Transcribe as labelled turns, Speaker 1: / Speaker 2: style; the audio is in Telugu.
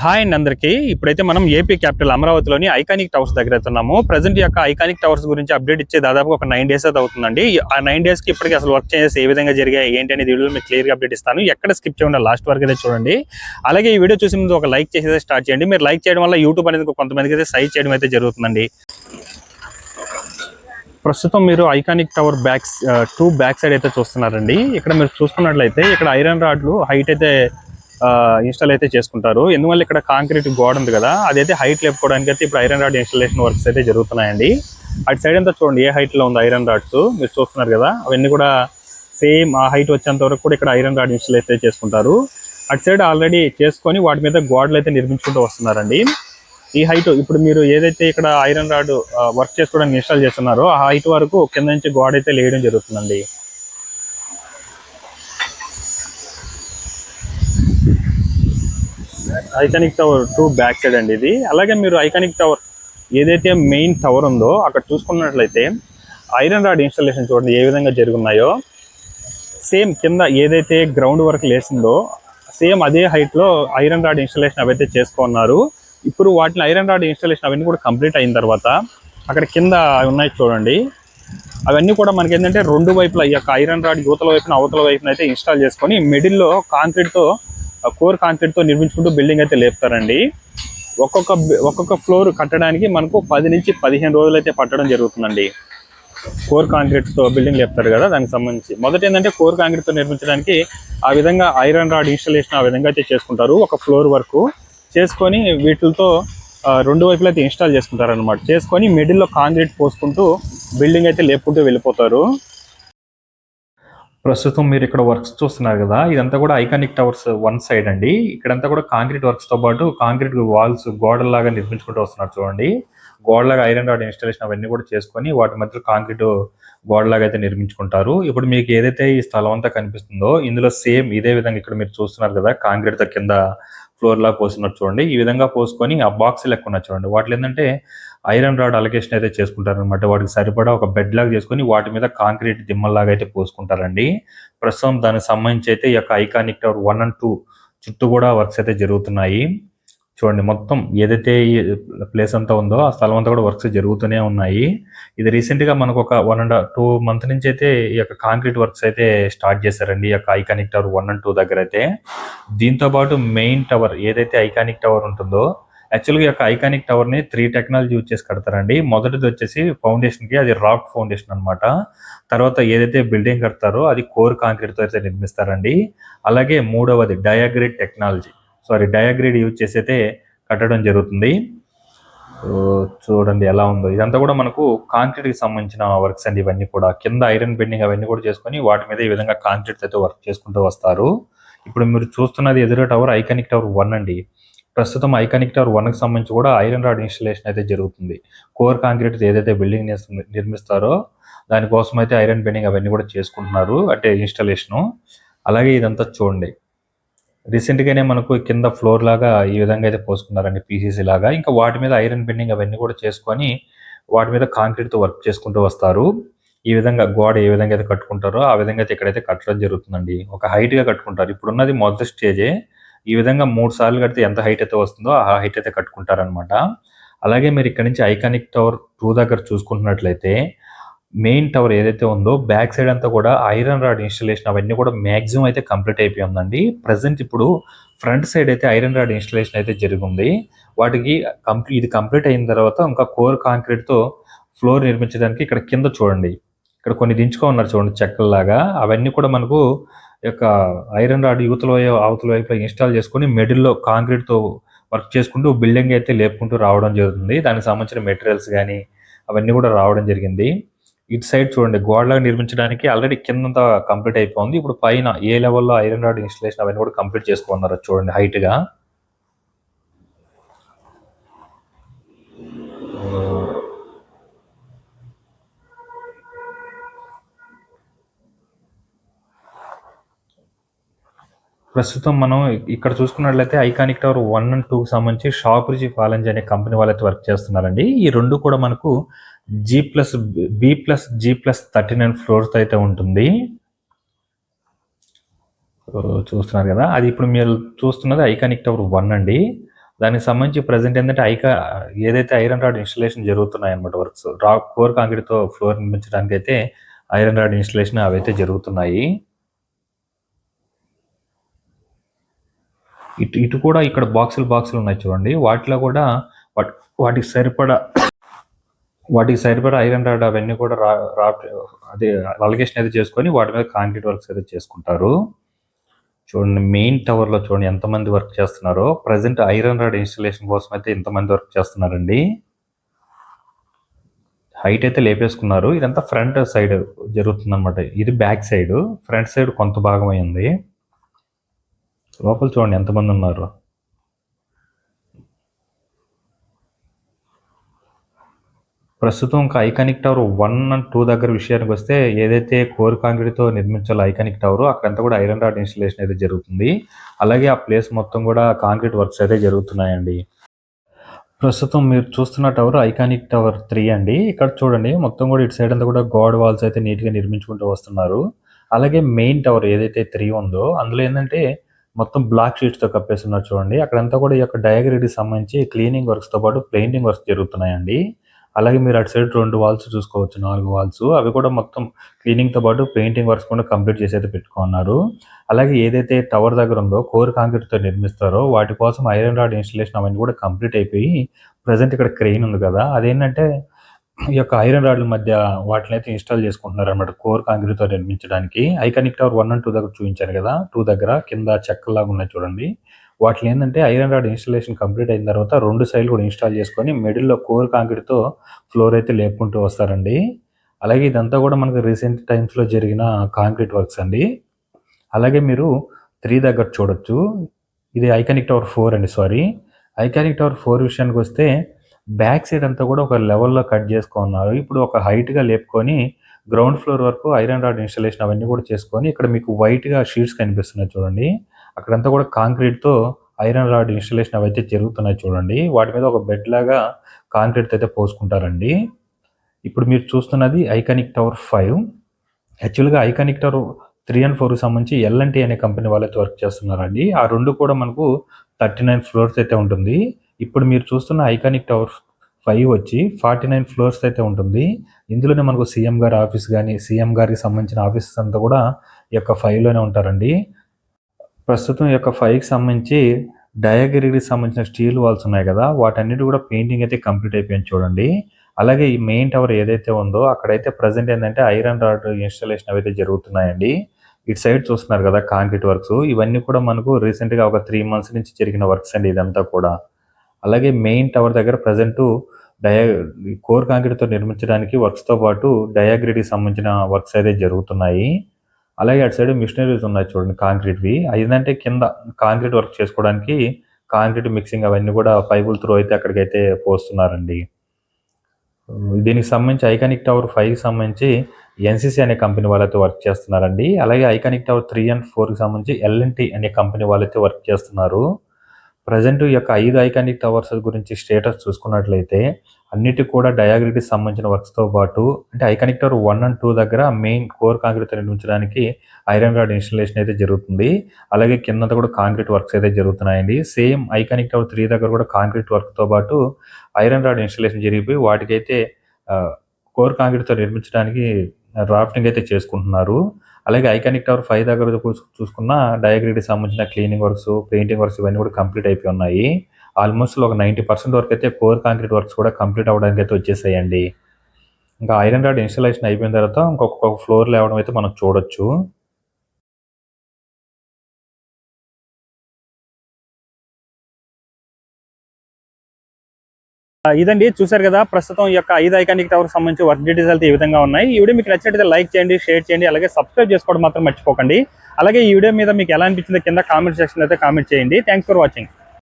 Speaker 1: హాయ్ అండి అందరికీ. ఇప్పుడైతే మనం ఏపీ క్యాపిటల్ అమరావతిలోని ఐకానిక్ టవర్స్ దగ్గర అయితే ఉన్నాము ప్రజెంట్ యొక్క ఐకానిక్ టవర్స్ గురించి అప్డేట్ ఇచ్చే దాదాపు ఒక నైన్ డేస్ అయితే అవుతుందండి. ఆ నైన్ డేస్కి ఇప్పటికి అసలు వర్క్ చేంజెస్ ఏ విధంగా జరిగాయి ఏంటి అనేది వీడియో మీకు క్లియర్గా అప్డేట్ ఇస్తాను. ఎక్కడ స్కిప్ చేయండి లాస్ట్ వరకు అయితే చూడండి. అలాగే ఈ వీడియో చూసి ముందు ఒక లైక్ చేసి స్టార్ట్ చేయండి. మీరు లైక్ చేయడం వల్ల యూట్యూబ్ అనేది కొంతమందికి అయితే సైజ్ చేయడం అయితే జరుగుతుందండి. ప్రస్తుతం మీరు iconic tower backs to back side అయితే చూస్తున్నారండి. ఇక్కడ మీరు చూసుకున్నట్లయితే ఇక్కడ ఐరన్ రాడ్లు హైట్ అయితే ఇన్స్టాల్ అయితే చేసుకుంటారు. ఎందువల్ల ఇక్కడ కాంక్రీట్ గోడ ఉంది కదా అదైతే హైట్ లేపుకోవడానికి అయితే ఇప్పుడు ఐరన్ రాడ్ ఇన్స్టాలేషన్ వర్క్స్ అయితే జరుగుతున్నాయండి. అటు సైడ్ అంతా చూడండి ఏ హైట్లో ఉంది ఐరన్ రాడ్స్ మీరు చూస్తున్నారు కదా అవన్నీ కూడా సేమ్ ఆ హైట్ వచ్చేంత వరకు కూడా ఇక్కడ ఐరన్ రాడ్ ఇన్స్టాల్ అయితే చేసుకుంటారు. అటు సైడ్ ఆల్రెడీ చేసుకొని వాటి మీద గోడలు అయితే నిర్మించుకుంటూ వస్తున్నారండి. ఈ హైట్ ఇప్పుడు మీరు ఏదైతే ఇక్కడ ఐరన్ రాడ్ వర్క్ చేసుకోవడానికి ఇన్స్టాల్ చేస్తున్నారో ఆ హైట్ వరకు కింద నుంచి గోడ అయితే లేయడం జరుగుతుందండి. Iconic tower two back side అండి ఇది. అలాగే మీరు ఐకానిక్ టవర్ ఏదైతే మెయిన్ టవర్ ఉందో అక్కడ చూసుకున్నట్లయితే ఐరన్ రాడ్ ఇన్స్టాలేషన్ చూడండి ఏ విధంగా జరుగున్నాయో. సేమ్ కింద ఏదైతే గ్రౌండ్ వర్క్ లేసిందో సేమ్ అదే హైట్లో ఐరన్ రాడ్ ఇన్స్టాలేషన్ అవైతే చేసుకున్నారు. ఇప్పుడు వాటిని ఐరన్ రాడ్ ఇన్స్టాలేషన్ అవన్నీ కూడా కంప్లీట్ అయిన తర్వాత అక్కడ కింద ఉన్నాయి చూడండి. అవన్నీ కూడా మనకి ఏంటంటే రెండు వైపుల ఈ యొక్క ఐరన్ రాడ్ యువతల వైపున అవతల వైపున అయితే ఇన్స్టాల్ చేసుకొని మిడిల్లో కాంక్రీట్తో కోర్ కాంక్రీట్తో నిర్మించుకుంటూ బిల్డింగ్ అయితే లేపుతారండి. ఒక్కొక్క ఒక్కొక్క ఫ్లోర్ కట్టడానికి మనకు పది నుంచి పదిహేను రోజులు అయితే పట్టడం జరుగుతుందండి. కోర్ కాంక్రీట్తో బిల్డింగ్ లేపుతారు కదా దానికి సంబంధించి. మొదట ఏంటంటే కోర్ కాంక్రీట్తో నిర్మించడానికి ఆ విధంగా ఐరన్ రాడ్ ఇన్స్టాలేషన్ ఆ విధంగా అయితే చేసుకుంటారు ఒక ఫ్లోర్ వరకు. చేసుకొని వీటితో రెండు వైపులు అయితే ఇన్స్టాల్ చేసుకుంటారు అనమాట చేసుకొని మిడిల్లో కాంక్రీట్ పోసుకుంటూ బిల్డింగ్ అయితే లేపుకుంటూ వెళ్ళిపోతారు. ప్రస్తుతం మీరు ఇక్కడ వర్క్స్ చూస్తున్నారు కదా ఇదంతా కూడా ఐకానిక్ టవర్స్ వన్ సైడ్ అండి. ఇక్కడంతా కూడా కాంక్రీట్ వర్క్స్తో పాటు కాంక్రీట్ వాల్స్ గోడల్లాగా నిర్మించుకుంటూ వస్తున్నారు చూడండి. గోడలాగా ఐరన్ రాడ్ ఇన్స్టాలేషన్ అవన్నీ కూడా చేసుకొని వాటి మధ్యలో కాంక్రీట్ గోడలాగా అయితే నిర్మించుకుంటారు. ఇప్పుడు మీకు ఏదైతే ఈ స్థలం అంతా కనిపిస్తుందో ఇందులో సేమ్ ఇదే విధంగా ఇక్కడ మీరు చూస్తున్నారు కదా కాంక్రీట్తో కింద ఫ్లోర్ లా పోస్తున్నారు చూడండి. ఈ విధంగా పోసుకొని ఆ బాక్స్ లెక్క ఉన్నారు చూడండి. వాటిలో ఏంటంటే ఐరన్ రాడ్ అలొకేషన్ అయితే చేసుకుంటారనమాట వాటికి సరిపడా ఒక బెడ్ లాగా చేసుకొని వాటి మీద కాంక్రీట్ దిమ్మల్లాగా అయితే పోసుకుంటారండి. ప్రస్తుతం దానికి సంబంధించి అయితే ఈ యొక్క iconic tower one and two చుట్టూ కూడా వర్క్స్ అయితే జరుగుతున్నాయి. చూడండి మొత్తం ఏదైతే ఈ ప్లేస్ అంతా ఉందో ఆ స్థలం అంతా కూడా వర్క్స్ జరుగుతూనే ఉన్నాయి. ఇది రీసెంట్గా మనకు ఒక వన్ అండ్ టూ మంత్ నుంచి అయితే ఈ యొక్క కాంక్రీట్ వర్క్స్ అయితే స్టార్ట్ చేశారండి ఈ యొక్క iconic tower one and two దగ్గర అయితే. దీంతో పాటు మెయిన్ టవర్ ఏదైతే ఐకానిక్ టవర్ ఉంటుందో యాక్చువల్గా యొక్క ఐకానిక్ టవర్ని త్రీ టెక్నాలజీ యూజ్ చేసి కడతారండి. మొదటిది వచ్చేసి ఫౌండేషన్కి అది రాక్ ఫౌండేషన్ అన్నమాట. తర్వాత ఏదైతే బిల్డింగ్ కడతారో అది కోర్ కాంక్రీట్తో అయితే నిర్మిస్తారండి. అలాగే మూడవది diagrid technology. Sorry diagrid use చేసి అయితే కట్టడం జరుగుతుంది. చూడండి ఎలా ఉందో. ఇదంతా కూడా మనకు కాంక్రీట్కి సంబంధించిన వర్క్స్ అండి ఇవన్నీ కూడా. కింద ఐరన్ బెండింగ్ అవన్నీ కూడా చేసుకొని వాటి మీద ఈ విధంగా కాంక్రీట్ అయితే వర్క్ చేసుకుంటూ వస్తారు. ఇప్పుడు మీరు చూస్తున్నది ఎదురు టవర్ ఐకానిక్ టవర్ వన్ అండి. ప్రస్తుతం ఐకానిక్ టవర్ వన్కి సంబంధించి కూడా ఐరన్ రాడ్ ఇన్స్టలేషన్ అయితే జరుగుతుంది. కోర్ కాంక్రీట్ ఏదైతే బిల్డింగ్ నిర్మిస్తారో దానికోసం అయితే ఐరన్ బెండింగ్ అవన్నీ కూడా చేసుకుంటున్నారు అంటే ఇన్స్టాలేషన్. అలాగే ఇదంతా చూడండి. రీసెంట్ గానే మనకు కింద ఫ్లోర్ లాగా ఈ విధంగా అయితే పోసుకున్నారండి పీసీసీ లాగా. ఇంకా వాటి మీద ఐరన్ బెండింగ్ అవన్నీ కూడా చేసుకొని వాటి మీద కాంక్రీట్తో వర్క్ చేసుకుంటూ వస్తారు. ఈ విధంగా గోడ ఏ విధంగా అయితే కట్టుకుంటారో ఆ విధంగా అయితే ఇక్కడైతే కట్టడం జరుగుతుందండి. ఒక హైట్గా కట్టుకుంటారు. ఇప్పుడున్నది మొదటి స్టేజే. ఈ విధంగా మూడు సార్లు కడితే ఎంత హైట్ అయితే వస్తుందో ఆ హైట్ అయితే కట్టుకుంటారనమాట అలాగే మీరు ఇక్కడ నుంచి ఐకానిక్ టవర్ టూ దగ్గర చూసుకుంటున్నట్లయితే మెయిన్ టవర్ ఏదైతే ఉందో బ్యాక్ సైడ్ అంతా కూడా ఐరన్ రాడ్ ఇన్స్టలేషన్ అవన్నీ కూడా మాక్సిమం అయితే కంప్లీట్ అయిపోయి ఉందండి. ప్రజెంట్ ఇప్పుడు ఫ్రంట్ సైడ్ అయితే ఐరన్ రాడ్ ఇన్స్టలేషన్ అయితే జరిగింది. వాటికి కంప్లీట్ ఇది కంప్లీట్ అయిన తర్వాత ఇంకా కోర్ కాంక్రీట్తో ఫ్లోర్ నిర్మించడానికి ఇక్కడ కింద చూడండి. ఇక్కడ కొన్ని దించుకో ఉన్నారు చూడండి చెక్కల్లాగా. అవన్నీ కూడా మనకు యొక్క ఐరన్ రాడ్ యువతల వైపు అవతల వైపు ఇన్స్టాల్ చేసుకొని మిడిల్లో కాంక్రీట్తో వర్క్ చేసుకుంటూ బిల్డింగ్ అయితే లేపుకుంటూ రావడం జరుగుతుంది. దానికి సంబంధించిన మెటీరియల్స్ కానీ అవన్నీ కూడా రావడం జరిగింది. ఇటు సైడ్ చూడండి గోడలాగా నిర్మించడానికి ఆల్రెడీ కిందంతా కంప్లీట్ అయిపోయింది. ఇప్పుడు పైన ఏ లెవెల్లో ఐరన్ రాడ్ ఇన్స్టలేషన్ అవన్నీ కూడా కంప్లీట్ చేసుకున్నారు చూడండి హైట్ ప్రస్తుతం మనం ఇక్కడ చూసుకున్నట్లయితే ఐకానిక్ టవర్ వన్ అండ్ టూకి సంబంధించి షాపుజీ రుచి అనే కంపెనీ వాళ్ళైతే వర్క్ చేస్తున్నారండి. ఈ రెండు కూడా మనకు G plus B plus G plus thirty nine floors అయితే ఉంటుంది. చూస్తున్నారు కదా. అది ఇప్పుడు మీరు చూస్తున్నది ఐకానిక్ టవర్ వన్ అండి. దానికి సంబంధించి ప్రజెంట్ ఏంటంటే ఐకా ఏదైతే ఐరన్ రాడ్ ఇన్స్టలేషన్ జరుగుతున్నాయన్నమాట వర్క్స్ రా కోర్ కాంక్రీట్తో ఫ్లోర్ నిర్మించడానికి అయితే ఐరన్ రాడ్ ఇన్స్టలేషన్ అవైతే జరుగుతున్నాయి. ఇటు ఇటు కూడా ఇక్కడ బాక్సులు బాక్సులు ఉన్నాయి చూడండి. వాటిలో కూడా వాటి వాటికి సరిపడా వాటికి సరిపడా ఐరన్ రాడ్ అవన్నీ కూడా రా రా అదే అలగేషన్ అయితే చేసుకొని వాటి మీద కాంక్రీట్ వర్క్స్ అయితే చేసుకుంటారు. చూడండి మెయిన్ టవర్లో చూడండి ఎంతమంది వర్క్ చేస్తున్నారో. ప్రజెంట్ ఐరన్ రాడ్ ఇన్స్టలేషన్ కోసం అయితే ఎంతమంది వర్క్ చేస్తున్నారండి. హైట్ అయితే లేపేసుకున్నారు. ఇదంతా ఫ్రంట్ సైడ్ జరుగుతుందన్నమాట. ఇది బ్యాక్ సైడ్ ఫ్రంట్ సైడ్ కొంత భాగం అయింది లోపల చూడండి ఎంతమంది ఉన్నారు? ప్రస్తుతం ఇంకా iconic tower one and two దగ్గర విషయానికి వస్తే ఏదైతే కోర్ కాంక్రీట్తో నిర్మించాలో ఐకానిక్ టవర్ అక్కడంతా కూడా ఐరన్ రాడ్ ఇన్స్టలేషన్ అయితే జరుగుతుంది. అలాగే ఆ ప్లేస్ మొత్తం కూడా కాంక్రీట్ వర్క్స్ అయితే జరుగుతున్నాయండి. ప్రస్తుతం మీరు చూస్తున్న టవర్ ఐకానిక్ టవర్ త్రీ అండి. ఇక్కడ చూడండి మొత్తం కూడా ఇటు సైడ్ అంతా కూడా గోడ్ వాల్స్ అయితే నీట్గా నిర్మించుకుంటూ వస్తున్నారు. అలాగే మెయిన్ టవర్ ఏదైతే త్రీ ఉందో అందులో ఏంటంటే మొత్తం బ్లాక్ షీట్స్తో కప్పేస్తున్నారు చూడండి. అక్కడంతా కూడా ఈ యొక్క డయాగ్రీకి సంబంధించి క్లీనింగ్ వర్క్స్తో పాటు పెయింటింగ్ వర్క్స్ జరుగుతున్నాయండి. అలాగే మీరు అటు సైడ్ రెండు వాల్స్ చూసుకోవచ్చు నాలుగు వాల్స్. అవి కూడా మొత్తం క్లీనింగ్తో పాటు పెయింటింగ్ వర్క్స్ కూడా కంప్లీట్ చేసి అయితే పెట్టుకున్నారు. అలాగే ఏదైతే టవర్ దగ్గర ఉందో కోర్ కాంక్రీట్తో నిర్మిస్తారో వాటి కోసం ఐరన్ రాడ్ ఇన్స్టలేషన్ అవన్నీ కూడా కంప్లీట్ అయిపోయి ప్రజెంట్ ఇక్కడ క్రెయిన్ ఉంది కదా. అదేంటంటే ఈ యొక్క ఐరన్ రాడ్ల మధ్య వాటిని అయితే ఇన్స్టాల్ చేసుకుంటున్నారు అనమాట కోర్ కాంక్రీట్తో నిర్మించడానికి. Iconic tower one and two దగ్గర చూపించాను కదా. టూ దగ్గర కింద చెక్కలాగా ఉన్నాయి చూడండి. వాటిని ఏంటంటే ఐరన్ రాడ్ ఇన్స్టలేషన్ కంప్లీట్ అయిన తర్వాత రెండు సైడ్లు కూడా ఇన్స్టాల్ చేసుకొని మిడిల్లో కోర్ కాంక్రీట్తో ఫ్లోర్ అయితే లేపుకుంటూ వస్తారండి. అలాగే ఇదంతా కూడా మనకు రీసెంట్ టైమ్స్లో జరిగిన కాంక్రీట్ వర్క్స్ అండి. అలాగే మీరు త్రీ దగ్గర చూడొచ్చు. ఇది ఐకానిక్ టవర్ ఫోర్ అండి సారీ. ఐకానిక్ టవర్ ఫోర్ విషయానికి వస్తే బ్యాక్ సైడ్ అంతా కూడా ఒక లెవెల్లో కట్ చేసుకున్నారు. ఇప్పుడు ఒక హైట్గా లేపుకొని గ్రౌండ్ ఫ్లోర్ వరకు ఐరన్ రాడ్ ఇన్స్టలేషన్ అవన్నీ కూడా చేసుకొని ఇక్కడ మీకు వైట్గా షీట్స్ కనిపిస్తున్నాయి చూడండి. అక్కడంతా కూడా కాంక్రీట్తో ఐరన్ రాడ్ ఇన్స్టలేషన్ అవైతే జరుగుతున్నాయి చూడండి. వాటి మీద ఒక బెడ్ లాగా కాంక్రీట్ అయితే పోసుకుంటారండి. ఇప్పుడు మీరు చూస్తున్నది ఐకానిక్ టవర్ ఫైవ్. యాక్చువల్గా ఐకానిక్ టవర్ త్రీ అండ్ ఫోర్కి సంబంధించి ఎల్ఎన్టీ అనే కంపెనీ వాళ్ళైతే వర్క్ చేస్తున్నారండి. ఆ రెండు కూడా మనకు థర్టీ నైన్ ఫ్లోర్స్ అయితే ఉంటుంది. ఇప్పుడు మీరు చూస్తున్న ఐకానిక్ టవర్ ఫైవ్ వచ్చి ఫార్టీ నైన్ ఫ్లోర్స్ అయితే ఉంటుంది. ఇందులోనే మనకు సీఎం గారి ఆఫీస్ కానీ సీఎం గారికి సంబంధించిన ఆఫీసెస్ అంతా కూడా ఈ యొక్క ఫైవ్లోనే ఉంటారండి. ప్రస్తుతం ఈ యొక్క ఫైవ్కి సంబంధించి డయాగిరికి సంబంధించిన స్టీల్ వాల్స్ ఉన్నాయి కదా వాటన్నిటి కూడా పెయింటింగ్ అయితే కంప్లీట్ అయిపోయింది చూడండి. అలాగే ఈ మెయిన్ టవర్ ఏదైతే ఉందో అక్కడైతే ప్రజెంట్ ఏంటంటే ఐరన్ రాడ్ ఇన్స్టాలేషన్ అవైతే జరుగుతున్నాయండి. ఇటు సైడ్ చూస్తున్నారు కదా కాంక్రీట్ వర్క్స్ ఇవన్నీ కూడా మనకు రీసెంట్గా ఒక త్రీ మంత్స్ నుంచి జరిగిన వర్క్స్ అండి ఇదంతా కూడా. అలాగే మెయిన్ టవర్ దగ్గర ప్రజెంటు డయా కోర్ కాంక్రీట్తో నిర్మించడానికి వర్క్స్తో పాటు డయాగ్రిడ్కి సంబంధించిన వర్క్స్ అయితే జరుగుతున్నాయి. అలాగే అటు సైడ్ మిషనరీస్ ఉన్నాయి చూడండి కాంక్రీట్వి. ఏంటంటే కింద కాంక్రీట్ వర్క్ చేసుకోవడానికి కాంక్రీట్ మిక్సింగ్ అవన్నీ కూడా పైపుల త్రూ అయితే అక్కడికైతే పోస్తున్నారండి. దీనికి సంబంధించి ఐకానిక్ టవర్ ఫైవ్కి సంబంధించి ఎన్సీసీ అనే కంపెనీ వాళ్ళైతే వర్క్ చేస్తున్నారండి. అలాగే ఐకానిక్ టవర్ త్రీ అండ్ ఫోర్కి సంబంధించి ఎల్ఎన్టీ అనే కంపెనీ వాళ్ళైతే వర్క్ చేస్తున్నారు. ప్రజెంట్ ఈ యొక్క ఐదు ఐకానిక్ టవర్స్ గురించి స్టేటస్ చూసుకున్నట్లయితే అన్నిటి కూడా డయాగ్రిడ్కి సంబంధించిన వర్క్స్తో పాటు అంటే iconic tower one and two దగ్గర మెయిన్ కోర్ కాంక్రీట్ నిర్మించడానికి ఐరన్ రాడ్ ఇన్స్టలేషన్ అయితే జరుగుతుంది. అలాగే కింద కూడా కాంక్రీట్ వర్క్స్ అయితే జరుగుతున్నాయండి. సేమ్ ఐకానిక్ టవర్ త్రీ దగ్గర కూడా కాంక్రీట్ వర్క్తో పాటు ఐరన్ రాడ్ ఇన్స్టలేషన్ జరిగిపోయి వాటికైతే కోర్ కాంక్రీట్తో నిర్మించడానికి రాఫ్టింగ్ అయితే చేసుకుంటున్నారు. అలాగే ఐకానిక్ టవర్ ఫైవ్ దగ్గర చూసుకున్న డయాగ్రీకి సంబంధించిన క్లీనింగ్ వర్క్స్ పెయింటింగ్ వర్క్స్ ఇవన్నీ కూడా కంప్లీట్ అయిపోయి ఉన్నాయి. ఆల్మోస్ట్ ఒక నైంటీ పర్సెంట్ వరకు అయితే కోర్ కాంక్రీట్ వర్క్స్ కూడా కంప్లీట్ అవ్వడానికి అయితే వచ్చేసాయండి. ఇంకా ఐరన్ రాడ్ ఇన్స్టలేషన్ అయిపోయిన తర్వాత ఇంకొక ఫ్లోర్ లేవడం అయితే మనం చూడొచ్చు.
Speaker 2: ఇదండి. చూశారు కదా ప్రస్తుతం ఈ యొక్క ఐదు ఐకానిక్ టవర్ సంబంధించి వర్క్ డీటెయిల్స్ అయితే ఈ విధంగా ఉన్నాయి. ఈ వీడియో మీకు నచ్చినట్లయితే లైక్ చేయండి షేర్ చేయండి అలాగే సబ్స్క్రైబ్ చేసుకోవడం మాత్రం మర్చిపోకండి. అలాగే ఈ వీడియో మీద మీకు ఎలా అనిపించిందో కింద కామెంట్ సెక్షన్ అయితే కామెంట్ చేయండి. Thanks for watching